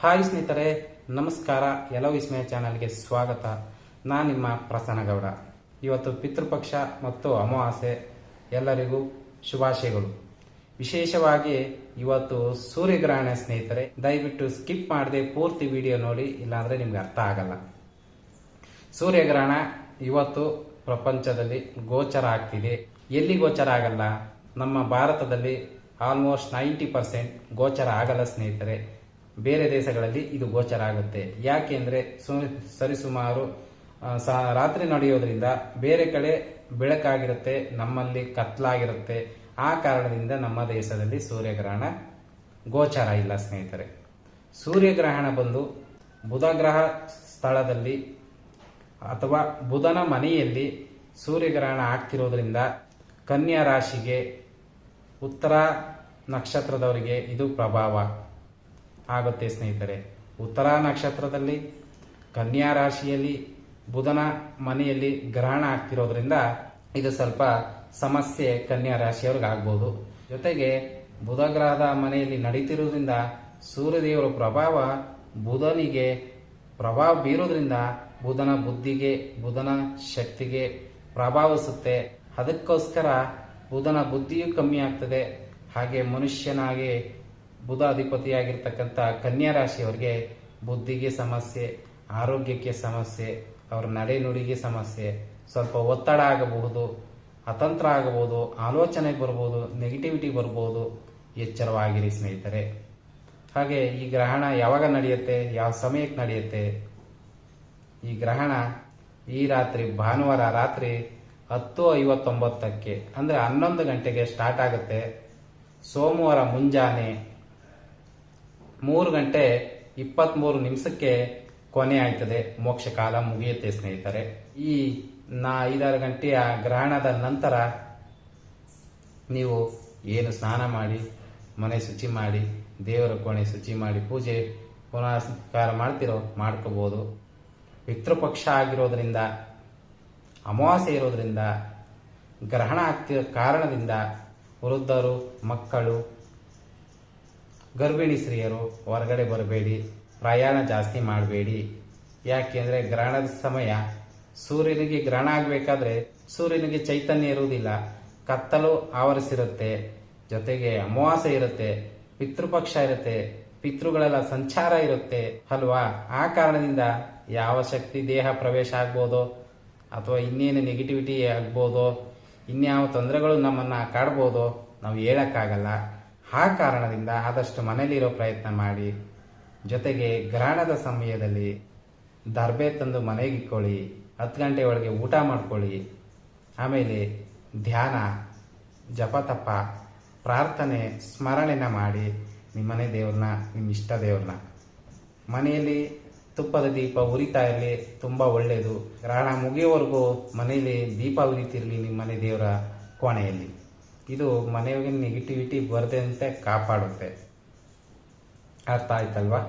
Hi ಸ್ನೇಹಿತರೆ, ನಮಸ್ಕಾರ. ಎಲ್ಲೋ ವಿಸ್ಮಯ ಚಾನಲ್ಗೆ ಸ್ವಾಗತ. ನಾನು ನಿಮ್ಮ ಪ್ರಸನ್ನ ಗೌಡ. ಇವತ್ತು ಪಿತೃಪಕ್ಷ ಮತ್ತು ಅಮಾವಾಸ್ಯೆ ಎಲ್ಲರಿಗೂ ಶುಭಾಶಯಗಳು. ವಿಶೇಷವಾಗಿ ಇವತ್ತು ಸೂರ್ಯಗ್ರಹಣ ಸ್ನೇಹಿತರೆ, ದಯವಿಟ್ಟು ಸ್ಕಿಪ್ ಮಾಡದೆ ಪೂರ್ತಿ ವಿಡಿಯೋ ನೋಡಿ, ಇಲ್ಲಾಂದ್ರೆ ನಿಮ್ಗೆ ಅರ್ಥ ಆಗಲ್ಲ. ಸೂರ್ಯಗ್ರಹಣ ಇವತ್ತು ಪ್ರಪಂಚದಲ್ಲಿ ಗೋಚರ ಆಗ್ತಿದೆ. ಎಲ್ಲಿ ಗೋಚರ ಆಗಲ್ಲ? ನಮ್ಮ ಭಾರತದಲ್ಲಿ ಆಲ್ಮೋಸ್ಟ್ ನೈಂಟಿ ಪರ್ಸೆಂಟ್ ಗೋಚರ ಆಗಲ್ಲ ಸ್ನೇಹಿತರೆ. ಬೇರೆ ದೇಶಗಳಲ್ಲಿ ಇದು ಗೋಚರ ಆಗುತ್ತೆ. ಯಾಕೆಂದ್ರೆ ಸು- ಸರಿಸುಮಾರು ರಾತ್ರಿ ನಡೆಯೋದ್ರಿಂದ ಬೇರೆ ಕಡೆ ಬೆಳಕಾಗಿರುತ್ತೆ, ನಮ್ಮಲ್ಲಿ ಕತ್ಲಾಗಿರುತ್ತೆ. ಆ ಕಾರಣದಿಂದ ನಮ್ಮ ದೇಶದಲ್ಲಿ ಸೂರ್ಯಗ್ರಹಣ ಗೋಚರ ಇಲ್ಲ ಸ್ನೇಹಿತರೆ. ಸೂರ್ಯಗ್ರಹಣ ಬಂದು ಬುಧ ಗ್ರಹ ಸ್ಥಳದಲ್ಲಿ ಅಥವಾ ಬುಧನ ಮನೆಯಲ್ಲಿ ಸೂರ್ಯಗ್ರಹಣ ಆಗ್ತಿರೋದ್ರಿಂದ ಕನ್ಯಾ ರಾಶಿಗೆ ಉತ್ತರ ನಕ್ಷತ್ರದವರಿಗೆ ಇದು ಪ್ರಭಾವ. ಆಗುತ್ತೆ ಸ್ನೇಹಿತರೆ. ಉತ್ತರ ನಕ್ಷತ್ರದಲ್ಲಿ ಕನ್ಯಾ ರಾಶಿಯಲ್ಲಿ ಬುಧನ ಮನೆಯಲ್ಲಿ ಗ್ರಹಣ ಆಗ್ತಿರೋದ್ರಿಂದ ಇದು ಸ್ವಲ್ಪ ಸಮಸ್ಯೆ ಕನ್ಯಾ ರಾಶಿಯವ್ರಿಗೆ ಆಗ್ಬೋದು. ಜೊತೆಗೆ ಬುಧ ಗ್ರಹದ ಮನೆಯಲ್ಲಿ ನಡೀತಿರೋದ್ರಿಂದ ಸೂರ್ಯದೇವರ ಪ್ರಭಾವ ಬುಧನಿಗೆ ಪ್ರಭಾವ ಬೀರೋದ್ರಿಂದ ಬುಧನ ಬುದ್ಧಿಗೆ, ಬುಧನ ಶಕ್ತಿಗೆ ಪ್ರಭಾವಿಸುತ್ತೆ. ಅದಕ್ಕೋಸ್ಕರ ಬುಧನ ಬುದ್ಧಿಯೂ ಕಮ್ಮಿ ಆಗ್ತದೆ. ಹಾಗೆ ಮನುಷ್ಯನಾಗಿ ಬುಧ ಅಧಿಪತಿಯಾಗಿರ್ತಕ್ಕಂಥ ಕನ್ಯಾ ರಾಶಿಯವರಿಗೆ ಬುದ್ಧಿಗೆ ಸಮಸ್ಯೆ, ಆರೋಗ್ಯಕ್ಕೆ ಸಮಸ್ಯೆ, ಅವರ ನಡೆನುಡಿಗೆ ಸಮಸ್ಯೆ, ಸ್ವಲ್ಪ ಒತ್ತಡ ಆಗಬಹುದು, ಅತಂತ್ರ ಆಗಬಹುದು, ಆಲೋಚನೆ ಬರ್ಬೋದು ನೆಗೆಟಿವಿಟಿ ಬರ್ಬೋದು, ಎಚ್ಚರವಾಗಿರಿ ಸ್ನೇಹಿತರೆ. ಹಾಗೆ ಈ ಗ್ರಹಣ ಯಾವಾಗ ನಡೆಯುತ್ತೆ, ಯಾವ ಸಮಯಕ್ಕೆ ನಡೆಯುತ್ತೆ? ಈ ಗ್ರಹಣ ಈ ರಾತ್ರಿ, ಭಾನುವಾರ ರಾತ್ರಿ ಹತ್ತು ಐವತ್ತೊಂಬತ್ತಕ್ಕೆ, ಅಂದ್ರೆ ಹನ್ನೊಂದು ಗಂಟೆಗೆ ಸ್ಟಾರ್ಟ್ ಆಗುತ್ತೆ. ಸೋಮವಾರ ಮುಂಜಾನೆ ಮೂರು ಗಂಟೆ ಇಪ್ಪತ್ಮೂರು ನಿಮಿಷಕ್ಕೆ ಕೊನೆ ಆಯ್ತದೆ ಮೋಕ್ಷ ಕಾಲ ಮುಗಿಯುತ್ತೆ ಸ್ನೇಹಿತರೆ. ಈ ನಾ ಐದಾರು ಗಂಟೆಯ ಗ್ರಹಣದ ನಂತರ ನೀವು ಏನು ಸ್ನಾನ ಮಾಡಿ, ಮನೆ ಶುಚಿ ಮಾಡಿ, ದೇವರ ಕೋಣೆ ಶುಚಿ ಮಾಡಿ, ಪೂಜೆ ಪುನಸ್ಕಾರ ಮಾಡ್ತಿರೋ ಮಾಡ್ಕೋಬೋದು. ಪಿತೃಪಕ್ಷ ಆಗಿರೋದ್ರಿಂದ, ಅಮಾವಾಸ್ಯೆ ಇರೋದ್ರಿಂದ, ಗ್ರಹಣ ಆಗ್ತಿರೋ ಕಾರಣದಿಂದ ವೃದ್ಧರು, ಮಕ್ಕಳು ಗರ್ಭಿಣಿ ಸ್ತ್ರೀಯರು ಹೊರಗಡೆ ಬರಬೇಡಿ, ಪ್ರಯಾಣ ಜಾಸ್ತಿ ಮಾಡಬೇಡಿ. ಯಾಕೆಂದ್ರೆ ಗ್ರಹಣದ ಸಮಯ. ಸೂರ್ಯನಿಗೆ ಗ್ರಹಣ ಆಗಬೇಕಾದ್ರೆ ಸೂರ್ಯನಿಗೆ ಚೈತನ್ಯ ಇರುವುದಿಲ್ಲ. ಕತ್ತಲು ಆವರಿಸಿರುತ್ತೆ. ಜೊತೆಗೆ ಅಮಾವಾಸ್ಯೆ ಇರುತ್ತೆ, ಪಿತೃಪಕ್ಷ ಇರುತ್ತೆ, ಪಿತೃಗಳೆಲ್ಲ ಸಂಚಾರ ಇರುತ್ತೆ, ಅಲ್ವಾ? ಆ ಕಾರಣದಿಂದ ಯಾವ ಶಕ್ತಿ ದೇಹ ಪ್ರವೇಶ ಆಗ್ಬೋದೋ? ಅಥವಾ ಇನ್ನೇನು ನೆಗೆಟಿವಿಟಿ ಆಗ್ಬೋದೋ? ಇನ್ಯಾವ ತೊಂದರೆಗಳು ನಮ್ಮನ್ನ ಕಾಡ್ಬೋದು? ನಾವು ಹೇಳಕ್ಕಾಗಲ್ಲ. ಆ ಕಾರಣದಿಂದ ಆದಷ್ಟು ಮನೆಯಲ್ಲಿರೋ ಪ್ರಯತ್ನ ಮಾಡಿ, ಜೊತೆಗೆ ಗ್ರಹಣದ ಸಮಯದಲ್ಲಿ ದರ್ಬೆ ತಂದು ಮನೆಗೆ ಇಕ್ಕೊಳ್ಳಿ ಹತ್ತು ಗಂಟೆ ಒಳಗೆ ಊಟ ಮಾಡ್ಕೊಳ್ಳಿ, ಆಮೇಲೆ ಧ್ಯಾನ, ಜಪತಪ, ಪ್ರಾರ್ಥನೆ, ಸ್ಮರಣೆನ ಮಾಡಿ ನಿಮ್ಮನೆ ದೇವ್ರನ್ನ, ನಿಮ್ಮ ಇಷ್ಟ ದೇವ್ರನ್ನ. ಮನೆಯಲ್ಲಿ ತುಪ್ಪದ ದೀಪ ಉರಿತಾ ಇರಲಿ, ತುಂಬ ಒಳ್ಳೆಯದು ಗ್ರಹಣ ಮುಗಿಯೋವರೆಗೂ ಮನೆಯಲ್ಲಿ ದೀಪ ಉರಿತಿರಲಿ ನಿಮ್ಮ ಮನೆ ದೇವರ ಕೋಣೆಯಲ್ಲಿ. ಇದು ಮನೆಯೊಳಗೆ ನೆಗೆಟಿವಿಟಿ ಬರದಂತೆ ಕಾಪಾಡುತ್ತೆ. ಅರ್ಥ ಆಯ್ತಲ್ವಾ?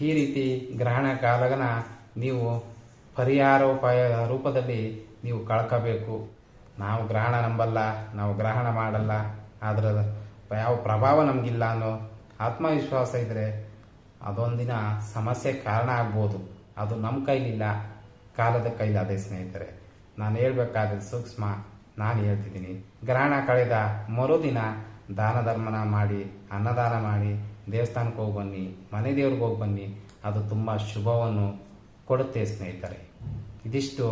ಈ ರೀತಿ ಗ್ರಹಣ ಕಾಲಗನ ನೀವು ಪರಿಹಾರೋಪಾಯ ರೂಪದಲ್ಲಿ ನೀವು ಕಳ್ಕೋಬೇಕು. ನಾವು ಗ್ರಹಣ ನಂಬಲ್ಲ, ನಾವು ಗ್ರಹಣ ಮಾಡಲ್ಲ ಅದರ ಯಾವ ಪ್ರಭಾವ ನಮಗಿಲ್ಲ ಅನ್ನೋ ಆತ್ಮವಿಶ್ವಾಸ ಇದ್ರೆ ಅದೊಂದಿನ ಸಮಸ್ಯೆ ಕಾರಣ ಆಗ್ಬೋದು. ಅದು ನಮ್ಮ ಕೈಲಿಲ್ಲ, ಕಾಲದ ಕೈಲಾದ ಸ್ನೇಹಿತರೆ. ನಾನು ಹೇಳ್ಬೇಕಾದ ಸೂಕ್ಷ್ಮ ನಾನು ಹೇಳ್ತಿದ್ದೀನಿ, ಗ್ರಹಣ ಕಳೆದ ಮರುದಿನ ದಾನ ಧರ್ಮನ ಮಾಡಿ, ಅನ್ನದಾನ ಮಾಡಿ, ದೇವಸ್ಥಾನಕ್ಕೆ ಹೋಗಿ ಬನ್ನಿ, ಮನೆ ದೇವ್ರಿಗೆ ಹೋಗಿ ಬನ್ನಿ, ಅದು ತುಂಬ ಶುಭವನ್ನು ಕೊಡುತ್ತೆ ಸ್ನೇಹಿತರೆ. ಇದಿಷ್ಟು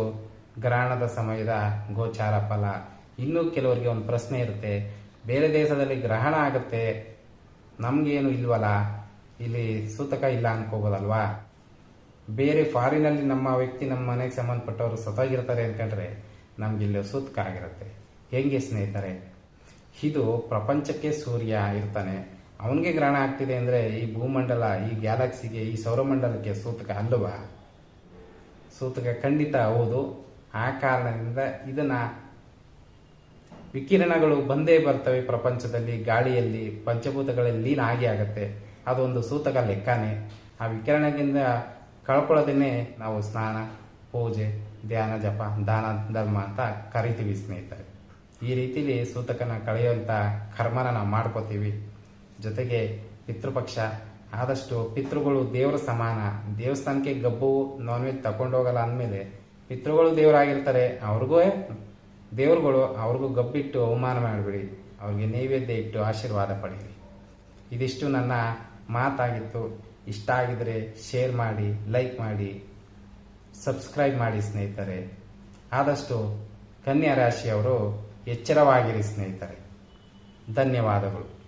ಗ್ರಹಣದ ಸಮಯದ ಗೋಚಾರ ಫಲ. ಇನ್ನೂ ಕೆಲವರಿಗೆ ಒಂದು ಪ್ರಶ್ನೆ ಇರುತ್ತೆ, ಬೇರೆ ದೇಶದಲ್ಲಿ ಗ್ರಹಣ ಆಗುತ್ತೆ, ನಮಗೇನು ಇಲ್ವಲ್ಲ? ಇಲ್ಲಿ ಸೂತಕ ಇಲ್ಲ ಅನ್ಕೋಬೋದಲ್ವಾ? ಬೇರೆ ಫಾರಿನಲ್ಲಿ ನಮ್ಮ ವ್ಯಕ್ತಿ ನಮ್ಮ ಮನೆಗೆ ಸಂಬಂಧಪಟ್ಟವರು ಸತಾಗಿರ್ತಾರೆ ಅನ್ಕೊಂಡ್ರೆ ನಮ್ಗೆ ಇಲ್ಲಿ ಸೂತಕ ಆಗಿರುತ್ತೆ ಹೆಂಗೆ ಸ್ನೇಹಿತರೆ? ಇದು ಪ್ರಪಂಚಕ್ಕೆ ಸೂರ್ಯ ಇರ್ತಾನೆ. ಅವನಿಗೆ ಗ್ರಹಣ ಆಗ್ತಿದೆ ಅಂದ್ರೆ ಈ ಭೂಮಂಡಲ, ಈ ಗ್ಯಾಲಕ್ಸಿಗೆ, ಈ ಸೌರಮಂಡಲಕ್ಕೆ ಸೂತಕ ಅಲ್ಲವಾ ಸೂತಕ ಖಂಡಿತ ಹೌದು. ಆ ಕಾರಣದಿಂದ ಇದನ್ನ ವಿಕಿರಣಗಳು ಬಂದೇ ಬರ್ತವೆ ಪ್ರಪಂಚದಲ್ಲಿ, ಗಾಳಿಯಲ್ಲಿ, ಪಂಚಭೂತಗಳಲ್ಲಿ ಲೀನ ಆಗಿ ಆಗತ್ತೆ. ಅದೊಂದು ಸೂತಕ ಲೆಕ್ಕನೇ. ಆ ವಿಕಿರಣದಿಂದ ಕಳ್ಕೊಳ್ಳೋದನ್ನೇ ನಾವು ಸ್ನಾನ ಪೂಜೆ, ಧ್ಯಾನ, ಜಪ, ದಾನ, ಧರ್ಮ ಅಂತ ಕರಿತೀವಿ ಸ್ನೇಹಿತರೆ. ಈ ರೀತಿಲಿ ಸೂತಕನ ಕಳೆಯುವಂಥ ಕರ್ಮನ ನಾವು ಮಾಡ್ಕೋತೀವಿ. ಜೊತೆಗೆ ಪಿತೃಪಕ್ಷ, ಆದಷ್ಟು ಪಿತೃಗಳು ದೇವರ ಸಮಾನ, ದೇವಸ್ಥಾನಕ್ಕೆ ಗಬ್ಬು ನಾನ್ ವೆಜ್ ತಗೊಂಡೋಗಲ್ಲ ಅಂದಮೇಲೆ ಪಿತೃಗಳು ದೇವರಾಗಿರ್ತಾರೆ, ಅವ್ರಿಗೂ ದೇವ್ರುಗಳು ಅವ್ರಿಗೂ ಗಬ್ಬಿಟ್ಟು ಅವಮಾನ ಮಾಡಿಬಿಡಿ, ಅವ್ರಿಗೆ ನೈವೇದ್ಯ ಇಟ್ಟು ಆಶೀರ್ವಾದ ಪಡೀರಿ. ಇದಿಷ್ಟು ನನ್ನ ಮಾತಾಗಿತ್ತು. ಇಷ್ಟ ಆಗಿದ್ರೆ ಶೇರ್ ಮಾಡಿ ಲೈಕ್ ಮಾಡಿ. ಸಬ್ಸ್ಕ್ರೈಬ್ ಮಾಡಿ ಸ್ನೇಹಿತರೆ. ಆದಷ್ಟು ಕನ್ಯಾ ರಾಶಿಯವರು ಎಚ್ಚರವಾಗಿರಿ ಸ್ನೇಹಿತರೆ. ಧನ್ಯವಾದಗಳು.